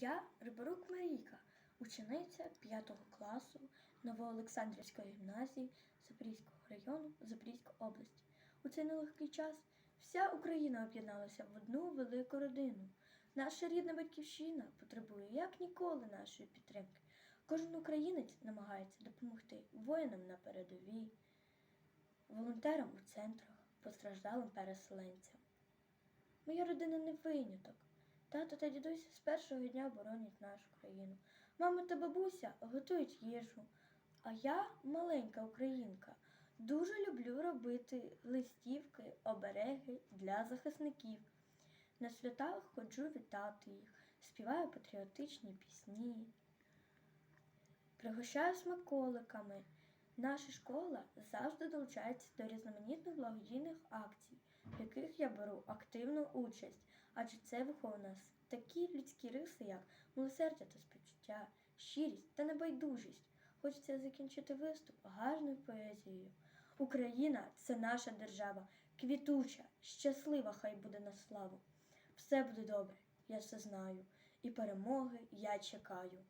Я Риборук Марійка, учениця 5 класу Новоолександрівської гімназії Запорізького району Запорізької області. У цей нелегкий час вся Україна об'єдналася в одну велику родину. Наша рідна батьківщина потребує як ніколи нашої підтримки. Кожен українець намагається допомогти воїнам на передовій, волонтерам у центрах, постраждалим переселенцям. Моя родина не виняток. Тато та дідусь з першого дня боронять нашу країну. Мама та бабуся готують їжу. А я, маленька українка, дуже люблю робити листівки, обереги для захисників. На святах ходжу вітати їх, співаю патріотичні пісні, пригощаю смаколиками. Наша школа завжди долучається до різноманітних благодійних акцій, в яких я беру активну участь, адже це виховує нас такі людські риси, як милосердя та співчуття, щирість та небайдужість. Хочеться закінчити виступ гарною поезією. Україна це наша держава, квітуча, щаслива, хай буде на славу. Все буде добре, я все знаю, і перемоги я чекаю.